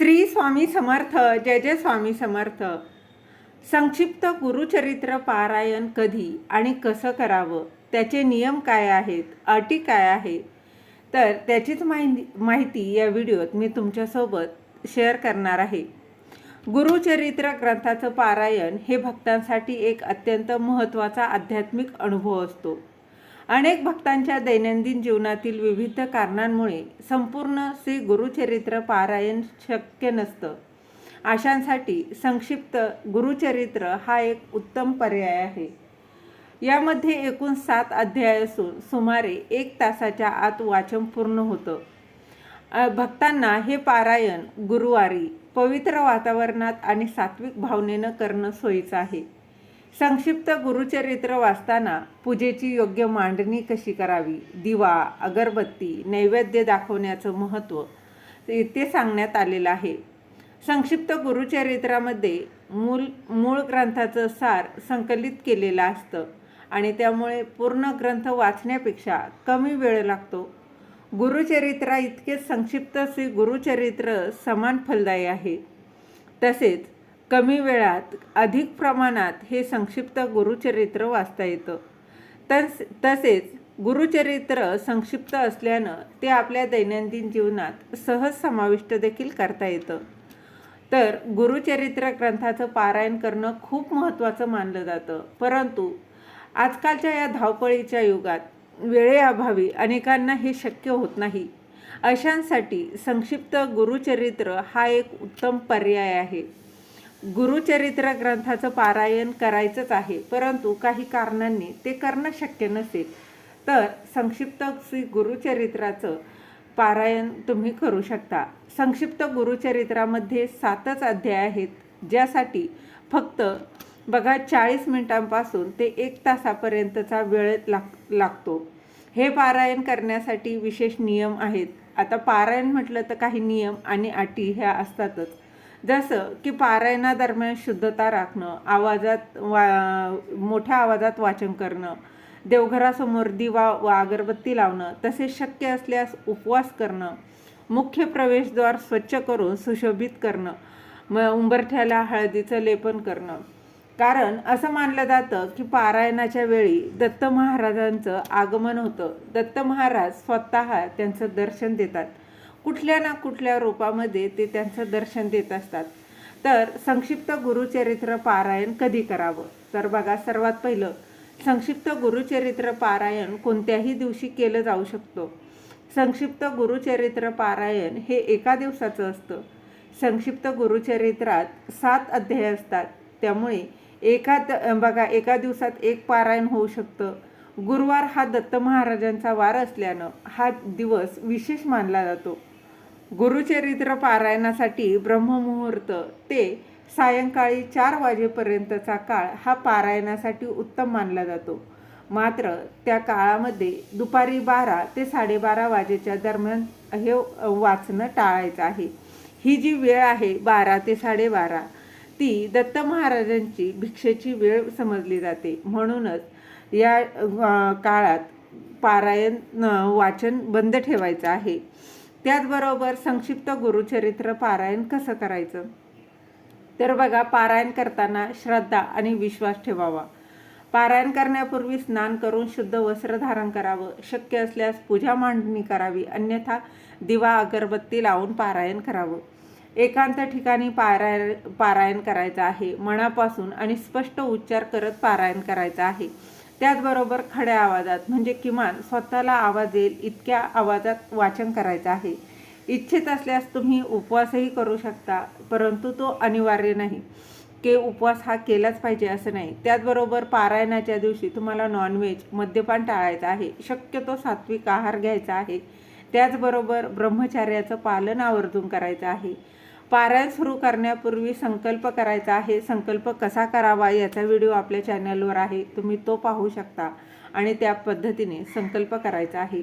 श्री स्वामी समर्थ जय जय स्वामी समर्थ. संक्षिप्त गुरुचरित्र पारायण कधी आणि कसं करावं? त्याचे नियम काय आहेत? अटी काय आहे तर त्याचीच माहिती माहिती या व्हिडिओत मी तुमच्यासोबत शेअर करणार आहे. गुरुचरित्र ग्रंथाचं पारायण हे भक्तांसाठी एक अत्यंत महत्त्वाचा आध्यात्मिक अनुभव असतो. अनेक भक्तांच्या दैनंदिन जीवनातील विविध कारणांमुळे संपूर्ण श्री गुरुचरित्र पारायण शक्य नसतं. अशांसाठी संक्षिप्त गुरुचरित्र हा एक उत्तम पर्याय आहे. यामध्ये एकूण सात अध्याय असून सुमारे एक तासाच्या आत वाचन पूर्ण होतं. भक्तांना हे पारायण गुरुवारी पवित्र वातावरणात आणि सात्विक भावनेनं करणं सोयीचं आहे. संक्षिप्त गुरुचरित्र वाचताना पूजेची योग्य मांडणी कशी करावी? दिवा अगरबत्ती नैवेद्य दाखवण्याचं महत्त्व ते सांगण्यात आलेलं आहे. संक्षिप्त गुरुचरित्रामध्ये मूल मूळ ग्रंथाचं सार संकलित केलेलं असतं आणि त्यामुळे पूर्ण ग्रंथ वाचण्यापेक्षा कमी वेळ लागतो. गुरुचरित्रा इतकेच संक्षिप्त श्री गुरुचरित्र समान फलदायी आहे. तसेच कमी वेळात अधिक प्रमाणात हे संक्षिप्त गुरुचरित्र वाचता येतं. तस तसेच गुरुचरित्र संक्षिप्त असल्यानं ते आपल्या दैनंदिन जीवनात सहज समाविष्ट देखील करता येतं. तर गुरुचरित्र ग्रंथाचं पारायण करणं खूप महत्त्वाचं मानलं जातं. परंतु आजकालच्या या धावपळीच्या युगात वेळेअभावी अनेकांना हे शक्य होत नाही. अशांसाठी संक्षिप्त गुरुचरित्र हा एक उत्तम पर्याय आहे. गुरुचरित्र ग्रंथाचं पारायण करायचंच आहे परंतु काही कारणांनी ते करणं शक्य नसेल. तर संक्षिप्त श्री गुरुचरित्राचं पारायण तुम्ही करू शकता. संक्षिप्त गुरुचरित्रामध्ये सातच अध्याय आहेत ज्यासाठी फक्त बघा चाळीस मिनिटांपासून ते एक तासापर्यंतचा वेळ लाग लागतो. हे पारायण करण्यासाठी विशेष नियम आहेत. आता पारायण म्हटलं तर काही नियम आणि अटी ह्या असतातच. जसं की पारायणादरम्यान शुद्धता राखणं आवाजात वा मोठ्या आवाजात वाचन करणं देवघरासमोर दिवा व अगरबत्ती लावणं तसेच शक्य असल्यास उपवास करणं मुख्य प्रवेशद्वार स्वच्छ करून सुशोभित करणं म उंबरठ्याला हळदीचं लेपन करणं. कारण असं मानलं जातं की पारायणाच्या वेळी दत्त महाराजांचं आगमन होतं. दत्त महाराज स्वतः त्यांचं दर्शन देतात. कुठल्या ना कुठल्या रूपामध्ये ते त्यांचं दर्शन देत असतात. तर संक्षिप्त गुरुचरित्र पारायण कधी करावं? तर बघा सर्वात पहिलं संक्षिप्त गुरुचरित्र पारायण कोणत्याही दिवशी केलं जाऊ शकतो. संक्षिप्त गुरुचरित्र पारायण हे एका दिवसाचं असतं. संक्षिप्त गुरुचरित्रात सात अध्याय असतात. त्यामुळे एका द- बघा एका दिवसात एक पारायण होऊ शकतं. गुरुवार हा दत्त महाराजांचा वार असल्यानं हा दिवस विशेष मानला जातो. गुरुचरित्र पारायणासाठी ब्रह्ममुहूर्त ते सायंकाळी चार वाजेपर्यंतचा काळ हा पारायणासाठी उत्तम मानला जातो. मात्र त्या काळामध्ये दुपारी बारा ते साडेबारा वाजेच्या दरम्यान हे वाचणं टाळायचं आहे. ही जी वेळ आहे बारा ते साडेबारा ती दत्त महाराजांची भिक्षेची वेळ समजली जाते. म्हणूनच या काळात पारायण वाचन बंद ठेवायचं आहे. त्याचबरोबर संक्षिप्त गुरुचरित्र पारायण कसं करायचं? तर बघा पारायण करताना श्रद्धा आणि विश्वास ठेवावा. पारायण करण्यापूर्वी स्नान करून शुद्ध वस्त्र धारण करावं. शक्य असल्यास पूजा मांडणी करावी. अन्यथा दिवा अगरबत्ती लावून पारायण करावं. एकांत ठिकाणी पारायण पारायण करायचं आहे. मनापासून आणि स्पष्ट उच्चार करत पारायण करायचं आहे. त्याचबरोबर खड्या आवाजात म्हणजे किमान स्वतःला आवाज येईल इतक्या आवाजात वाचन करायचं आहे. इच्छित असल्यास तुम्ही उपवासही करू शकता परंतु तो अनिवार्य नाही. की उपवास हा केलाच पाहिजे असं नाही. त्याचबरोबर पारायणाच्या दिवशी तुम्हाला नॉनव्हेज मद्यपान टाळायचं आहे. शक्यतो सात्विक आहार घ्यायचा आहे. त्याचबरोबर ब्रह्मचार्याचं पालन आवर्जून करायचं आहे. पारायण सुरू करण्यापूर्वी संकल्प करायचा आहे. संकल्प कसा करावा याचा व्हिडिओ आपल्या चॅनलवर आहे. तुम्ही तो पाहू शकता आणि त्या पद्धतीने संकल्प करायचा आहे.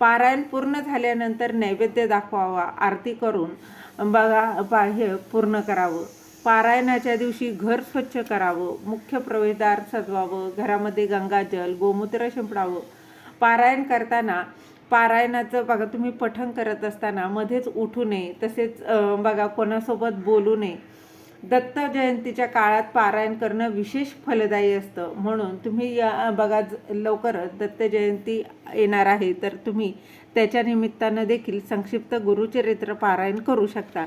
पारायण पूर्ण झाल्यानंतर नैवेद्य दाखवावा आरती करून बघा पा हे पूर्ण करावं. पारायणाच्या दिवशी घर स्वच्छ करावं मुख्य प्रवेशद्वार सजवावं घरामध्ये गंगाजल गोमूत्र शिंपडावं. पारायण करताना पारायणाचं बघा तुम्ही पठण करत असताना मध्येच उठू नये तसेच बघा कोणासोबत बोलू नये. दत्त जयंतीच्या काळात पारायण करणं विशेष फलदायी असतं. म्हणून तुम्ही या बघा ज- लवकरच दत्त जयंती येणार आहे तर तुम्ही त्याच्या निमित्तानं देखील संक्षिप्त गुरुचरित्र पारायण करू शकता.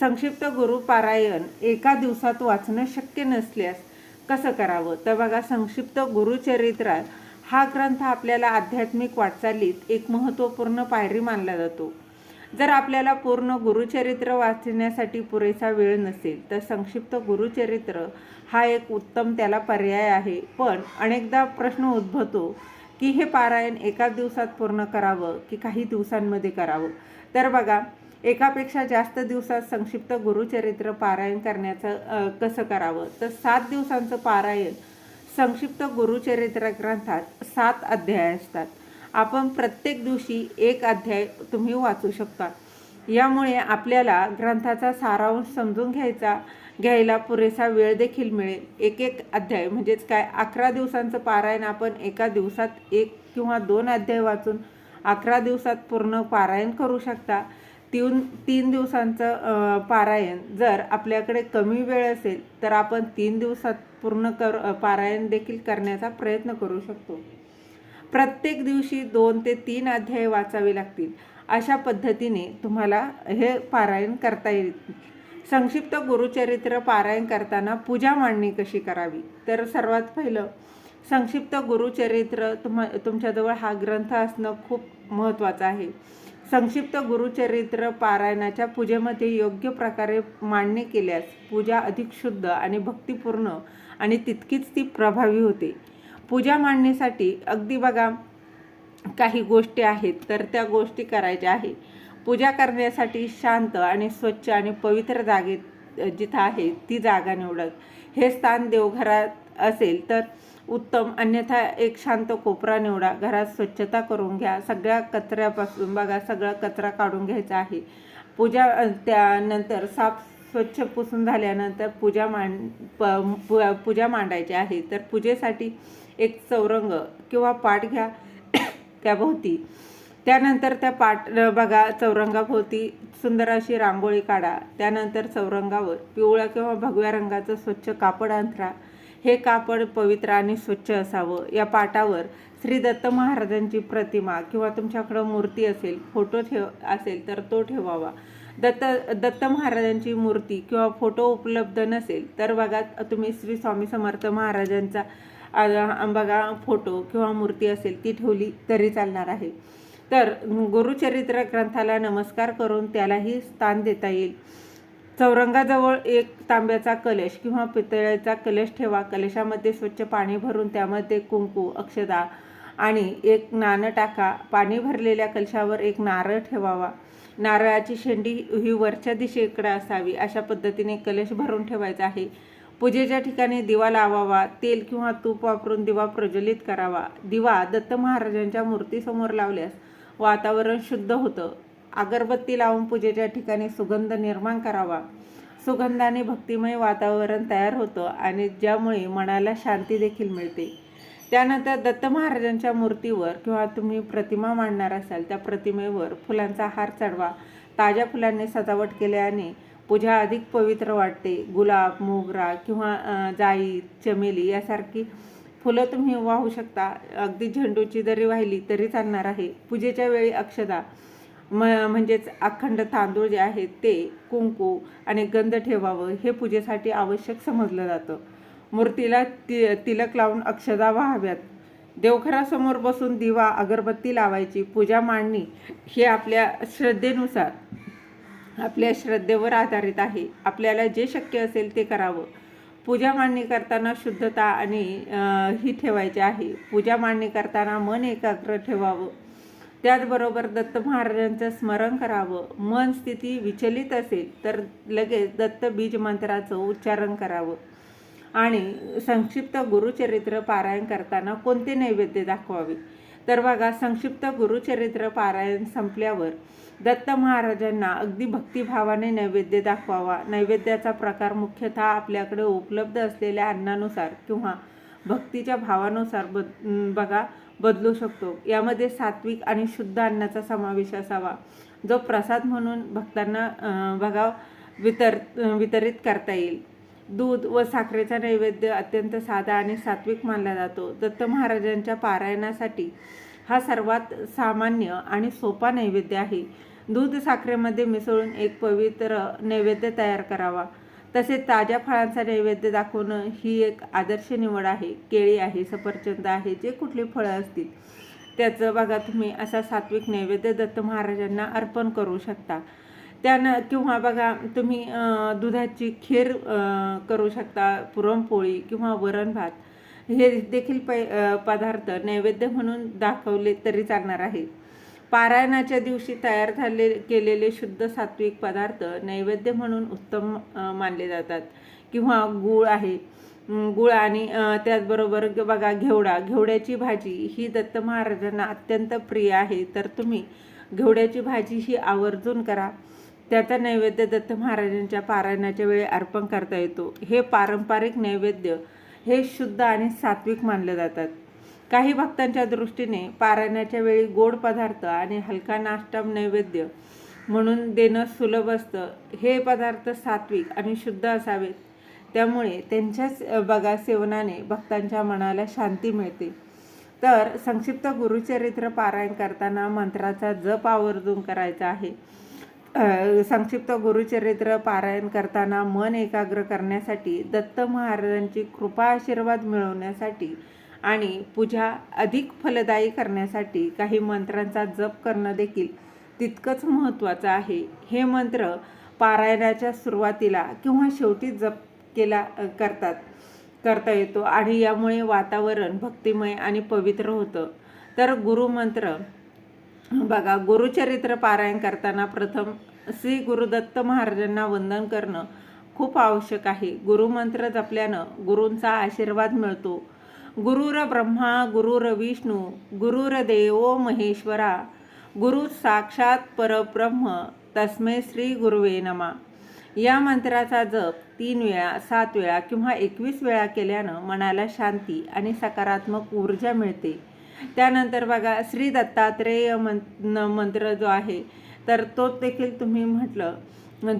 संक्षिप्त गुरु पारायण एका दिवसात वाचणं शक्य नसल्यास कसं करावं? तर बघा संक्षिप्त गुरुचरित्रात हा ग्रंथ आपल्याला आध्यात्मिक वाटचालीत एक महत्त्वपूर्ण पायरी मानला जातो. जर आपल्याला पूर्ण गुरुचरित्र वाचण्यासाठी पुरेसा वेळ नसेल तर संक्षिप्त गुरुचरित्र हा एक उत्तम त्याला पर्याय आहे. पण अनेकदा प्रश्न उद्भवतो की हे पारायण एका दिवसात पूर्ण करावं की काही दिवसांमध्ये करावं? तर बघा एकापेक्षा जास्त दिवसात संक्षिप्त गुरुचरित्र पारायण करण्याचं कसं करावं? तर सात दिवसांचं पारायण संक्षिप्त गुरुचरित्र ग्रंथात सात अध्याय असतात. आपण प्रत्येक दिवशी एक अध्याय तुम्ही वाचू शकता. यामुळे आपल्याला ग्रंथाचा सारांश समजून घ्यायचा घ्यायला पुरेसा वेळ देखील मिळेल. एक एक अध्याय म्हणजेच काय? अकरा दिवसांचं पारायण आपण एका दिवसात एक किंवा दोन अध्याय वाचून अकरा दिवसात पूर्ण पारायण करू शकता. तीन तीन दिवसांचं पारायण जर आपल्याकडे कमी वेळ असेल तर आपण तीन दिवसात पूर्ण कर पारायण देखील करण्याचा प्रयत्न करू शकतो. प्रत्येक दिवशी दोन ते तीन अध्याय वाचावे लागतील. अशा पद्धतीने तुम्हाला हे पारायण करता येईल. संक्षिप्त गुरुचरित्र पारायण करताना पूजा मांडणी कशी करावी? तर सर्वात पहिलं संक्षिप्त गुरुचरित्र तुम्हा तुमच्याजवळ हा ग्रंथ असणं खूप महत्त्वाचं आहे. संक्षिप्त गुरुचरित्र पारायणाच्या पूजेमध्ये योग्य प्रकारे मांडणी केल्यास पूजा अधिक शुद्ध आणि भक्तिपूर्ण आणि तितकीच ती प्रभावी होते. पूजा मांडणीसाठी अगदी बघा काही गोष्टी आहेत तर त्या गोष्टी करायच्या आहे. पूजा करण्यासाठी शांत आणि स्वच्छ आणि पवित्र जागेत जिथं आहे ती जागा निवडत हे स्थान देवघरात असेल तर उत्तम. अन्यथा एक शांत कोपरा निवडा. घरात स्वच्छता करून घ्या. सगळ्या कचऱ्यापासून बघा. सगळा कचरा काढून घ्यायचा आहे. पूजा त्यानंतर साफ स्वच्छ पुसून झाल्यानंतर पूजा मांड प पूजा मांडायची आहे. तर पूजेसाठी एक चौरंग किंवा पाट घ्या. त्याभोवती त्यानंतर त्या पाट बघा. चौरंगाभोवती सुंदर अशी रांगोळी काढा. त्यानंतर चौरंगावर पिवळ्या किंवा भगव्या रंगाचं स्वच्छ कापड अंथरा. हे कापड पवित्र आणि स्वच्छ असावं. या पाटावर श्री दत्त महाराजांची प्रतिमा किंवा तुमच्याकडं मूर्ती असेल फोटो ठेव असेल तर तो ठेवावा. दत्त दत्त महाराजांची मूर्ती किंवा फोटो उपलब्ध नसेल तर बघा तुम्ही श्री स्वामी समर्थ महाराजांचा बघा फोटो किंवा मूर्ती असेल ती ठेवली तरी चालणार आहे. तर गुरुचरित्र ग्रंथाला नमस्कार करून त्यालाही स्थान देता येईल. चौरंगाजवळ एक तांब्याचा कलश किंवा पितळ्याचा कलश ठेवा. कलशामध्ये स्वच्छ पाणी भरून त्यामध्ये कुंकू अक्षदा आणि एक नाणं टाका. पाणी भरलेल्या कलशावर एक नारळ ठेवावा. नारळाची शेंडी ही वरच्या दिशेकडे असावी. अशा पद्धतीने कलश भरून ठेवायचा आहे. पूजेच्या ठिकाणी दिवा लावावा. तेल किंवा तूप वापरून दिवा प्रज्वलित करावा. दिवा दत्त महाराजांच्या मूर्तीसमोर लावल्यास वातावरण शुद्ध होतं. अगरबत्ती लावून पूजेच्या ठिकाणी सुगंध निर्माण करावा. सुगंधाने भक्तिमय वातावरण तयार होतं आणि ज्यामुळे मनाला शांती देखील मिळते. त्यानंतर दत्त महाराजांच्या मूर्तीवर किंवा तुम्ही प्रतिमा मांडणार असाल त्या प्रतिमेवर फुलांचा हार चढवा. ताज्या फुलांनी सजावट केल्याने पूजा अधिक पवित्र वाटते. गुलाब मोगरा किंवा जाई चमेली यासारखी फुलं तुम्ही वाहू शकता. अगदी झेंडूची जरी वाहिली तरी चालणार आहे. पूजेच्या वेळी अक्षदा म म्हणजेच अखंड तांदूळ जे आहेत ते कुंकू आणि गंध ठेवावं हे पूजेसाठी आवश्यक समजलं जातं. मूर्तीला ति तिलक लावून अक्षदा व्हाव्यात. देवघरासमोर बसून दिवा अगरबत्ती लावायची पूजा मांडणी हे आपल्या श्रद्धेनुसार आपल्या श्रद्धेवर आधारित आहे. आपल्याला जे शक्य असेल ते करावं. पूजा मांडणी करताना शुद्धता आणि ही ठेवायची आहे. पूजा मांडणी करताना मन एकाग्र ठेवावं. त्याचबरोबर दत्त महाराजांचं स्मरण करावं. मन स्थिती विचलित असेल तर लगेच दत्त बीज मंत्राचं उच्चारण करावं. आणि संक्षिप्त गुरुचरित्र पारायण करताना कोणते नैवेद्य दाखवावे? तर बघा संक्षिप्त गुरुचरित्र पारायण संपल्यावर दत्त महाराजांना अगदी भक्तिभावाने नैवेद्य दाखवावा. नैवेद्याचा प्रकार मुख्यतः आपल्याकडे उपलब्ध असलेल्या अन्नानुसार किंवा भक्तीच्या भावानुसार ब बघा बदलू शकतो. यामध्ये सात्विक आणि शुद्ध अन्नाचा समावेश असावा. जो प्रसाद म्हणून भक्तांना अं, बघा वितर वितरित करता येईल. दूध व साखरेचा नैवेद्य अत्यंत साधा आणि सात्विक मानला जातो. दत्त महाराजांच्या पारायणासाठी हा सर्वात सामान्य आणि सोपा नैवेद्य आहे. दूध साखरेमध्ये मिसळून एक पवित्र नैवेद्य तयार करावा. तसेच ताज्या फळांचा नैवेद्य दाखवणं ही एक आदर्श निवड आहे केळी आहे सफरचंद आहे जे कुठली फळं असतील. त्याचं बघा तुम्ही असा सात्विक नैवेद्य दत्त महाराजांना अर्पण करू शकता. त्यानं किंवा बघा तुम्ही दुधाची खीर करू शकता पुरणपोळी किंवा वरण भात. हे देखील पै पदार्थ नैवेद्य म्हणून दाखवले तरी चालणार आहे. पारायणाच्या दिवशी तयार झाले केलेले शुद्ध सात्विक पदार्थ नैवेद्य म्हणून उत्तम मानले जातात. किंवा गूळ आहे. गुळ गूळ आणि त्याचबरोबर बघा घेवडा. घेवड्याची भाजी ही दत्त महाराजांना अत्यंत प्रिय आहे. तर तुम्ही घेवड्याची भाजी ही आवर्जून करा. त्याचा नैवेद्य दत्त महाराजांच्या पारायणाच्या वेळी अर्पण करता येतो. हे पारंपरिक नैवेद्य हे शुद्ध आणि सात्विक मानले जातात. काही भक्तांच्या दृष्टीने पारायणाच्या वेळी गोड पदार्थ आणि हलका नाष्टम नैवेद्य म्हणून देणं सुलभ असतं. हे पदार्थ सात्विक आणि शुद्ध असावेत. त्यामुळे त्यांच्याच बघा सेवनाने भक्तांच्या मनाला शांती मिळते. तर संक्षिप्त गुरुचरित्र पारायण करताना मंत्राचा जप आवर्जून करायचा आहे. संक्षिप्त गुरुचरित्र पारायण करताना मन एकाग्र करण्यासाठी दत्त महाराजांची कृपा आशीर्वाद मिळवण्यासाठी आणि पूजा अधिक फलदायी करण्यासाठी काही मंत्रांचा जप करणं देखील तितकंच महत्त्वाचं आहे. हे मंत्र पारायणाच्या सुरुवातीला किंवा शेवटी जप केला करतात करता येतो आणि यामुळे वातावरण भक्तिमय आणि पवित्र होतं. तर गुरुमंत्र बघा गुरुचरित्र पारायण करताना प्रथम श्री गुरुदत्त महाराजांना वंदन करणं खूप आवश्यक आहे. गुरुमंत्र जपल्यानं गुरूंचा आशीर्वाद मिळतो. गुरुर ब्रह्मा गुरुर विष्णू गुरुर देवो महेश्वरा गुरु साक्षात परब्रह्म तस्मै श्री गुरुवे नमा. या मंत्राचा जप तीन वेळा सात वेळा किंवा एकवीस वेळा केल्यानं मनाला शांती आणि सकारात्मक ऊर्जा मिळते. त्यानंतर बघा श्री दत्तात्रेय मं न- मंत्र जो आहे तर तो देखील तुम्ही म्हटलं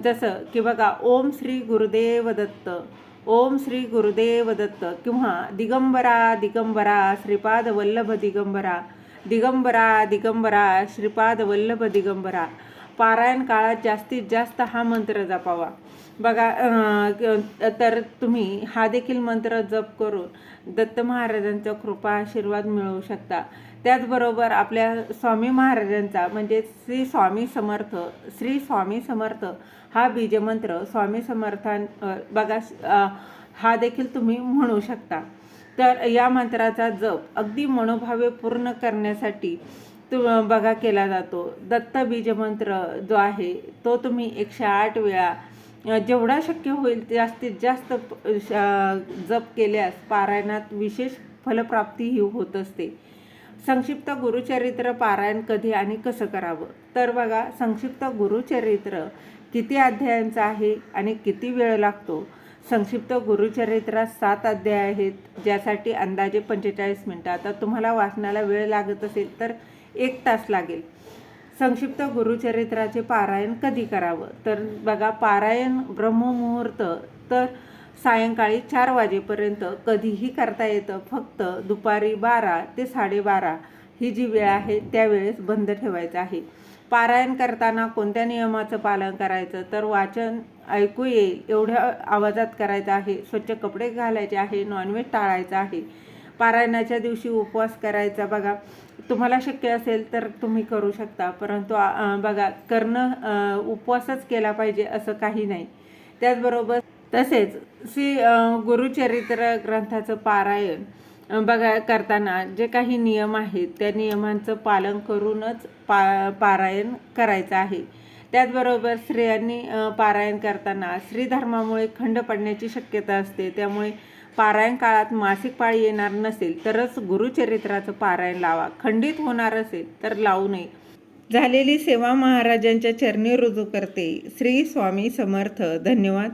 जसं की बघा ओम श्री गुरुदेव दत्त ओम श्री गुरुदेव दत्त किंवा दिगंबरा दिगंबरा श्रीपाद वल्लभ दिगंबरा दिगंबरा दिगंबरा श्रीपाद वल्लभ दिगंबरा. पारायण काळात जास्तीत जास्त हा मंत्र जपावा. बघा तर तुम्ही हा देखील मंत्र जप करून दत्त महाराजांचा कृपा आशीर्वाद मिळवू शकता. त्याचबरोबर आपल्या स्वामी महाराजांचा म्हणजे श्री स्वामी समर्थ श्री स्वामी समर्थ हा बीजमंत्र स्वामी समर्थान बघा हा देखील तुम्ही म्हणू शकता. तर या मंत्राचा जप अगदी मनोभावे पूर्ण करण्यासाठी तु बघा केला जातो. दत्त बीजमंत्र जो आहे तो तुम्ही एकशे आठ वेळा जेवढा शक्य होईल जास्तीत जास्त श- जप केल्यास पारायणात विशेष फलप्राप्तीही होत असते. संक्षिप्त गुरुचरित्र पारायण कधी आणि कसं करावं? तर बघा संक्षिप्त गुरुचरित्र किती अध्यायांचा आहे आणि किती वेळ लागतो? संक्षिप्त गुरुचरित्रात सात अध्याय आहेत ज्यासाठी अंदाजे पंचेचाळीस मिनटं. आता तुम्हाला वाचनाला वेळ लागत असेल तर एक तास लागेल. संक्षिप्त गुरुचरित्राचे पारायण कधी करावं? तर बघा पारायण ब्रह्ममुहूर्त तर सायंकाळी चार वाजेपर्यंत कधीही करता येतं. फक्त दुपारी बारा ते साडेबारा ही जी वेळ आहे त्यावेळेस बंद ठेवायचं आहे. पारायण करताना कोणत्या नियमाचं पालन करायचं? तर वाचन ऐकू येईल एवढ्या आवाजात करायचं आहे. स्वच्छ कपडे घालायचे आहे नॉनव्हेज टाळायचं आहे. पारायणाच्या दिवशी उपवास करायचा. बघा तुम्हाला शक्य असेल तर तुम्ही करू शकता. परंतु बघा करणं उपवासच केला पाहिजे असं काही नाही. त्याचबरोबर तसेच श्री गुरुचरित्र ग्रंथाचं पारायण. बघा करताना जे काही नियम आहेत त्या नियमांचं पालन करूनच पा पारायण करायचं आहे. त्याचबरोबर स्त्रियांनी पारायण करताना स्त्रीधर्मामुळे खंड पडण्याची शक्यता असते. त्यामुळे पारायण काळात मासिक पाळी येणार नसेल तरच गुरुचरित्राचं पारायण लावा. खंडित होणार असेल तर लावू नये. झालेली सेवा महाराजांच्या चरणी रुजू करते. श्री स्वामी समर्थ. धन्यवाद.